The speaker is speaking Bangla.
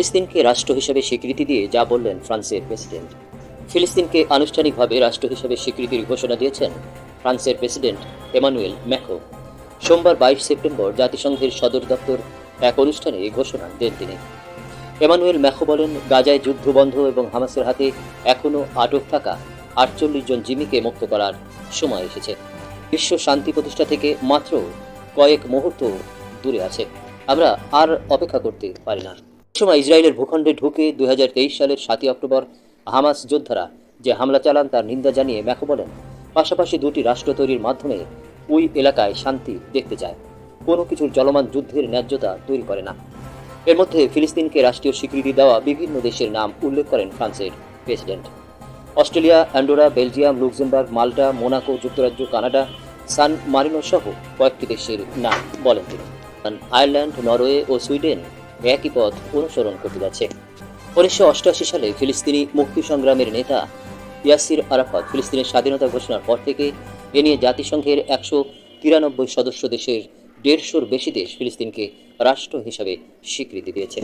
ফিলিস্তিনকে রাষ্ট্র হিসেবে স্বীকৃতি দিয়ে যা বললেন ফ্রান্সের প্রেসিডেন্ট। ফিলিস্তিনকে আনুষ্ঠানিকভাবে রাষ্ট্র হিসেবে স্বীকৃতির ঘোষণা দিয়েছেন ফ্রান্সের প্রেসিডেন্ট এমানুয়েল ম্যাক্রো। সোমবার বাইশ সেপ্টেম্বর জাতিসংঘের সদর দপ্তর এক অনুষ্ঠানে এই ঘোষণা দেন তিনি। এমানুয়েল ম্যাখো বলেন, গাজায় যুদ্ধ বন্ধ এবং হামাসের হাতে এখনও আটক থাকা আটচল্লিশ জন জিমিকে মুক্ত করার সময় এসেছে। বিশ্ব শান্তি প্রতিষ্ঠা থেকে মাত্র কয়েক মুহূর্ত দূরে আছে। আমরা আর অপেক্ষা করতে পারি না। এই সময় ইসরায়েলের ভূখণ্ডে ঢুকে দুই হাজার তেইশ সালের সাতই অক্টোবর হামাস যোদ্ধারা যে হামলা চালান তার নিন্দা জানিয়ে ম্যাকো বলেন, পাশাপাশি দুটি রাষ্ট্র তৈরির মাধ্যমে ওই এলাকায় শান্তি দেখতে চায়। কোনো কিছুর চলমান যুদ্ধের ন্যায্যতা তৈরি করে না। এর মধ্যে ফিলিস্তিনকে রাষ্ট্রীয় স্বীকৃতি দেওয়া বিভিন্ন দেশের নাম উল্লেখ করেন ফ্রান্সের president. Australia, Andorra, Belgium, Luxembourg, Malta, Monaco, যুক্তরাজ্য, কানাডা, সান মারিনো সহ কয়েকটি দেশের নাম বলেন তিনি। আয়ারল্যান্ড, নরওয়ে ও সুইডেন একই পথ অনুসরণ করতে যাচ্ছে উনিশশো অষ্টআশি সালে ফিলিস্তিনি মুক্তি সংগ্রামের নেতা ইয়াসির আরাফাত ফিলিস্তিনের স্বাধীনতা ঘোষণার পর থেকে এ নিয়ে জাতিসংঘের একশো তিরানব্বই সদস্য দেশের দেড়শোর বেশি দেশ ফিলিস্তিনকে রাষ্ট্র হিসাবে স্বীকৃতি দিয়েছে।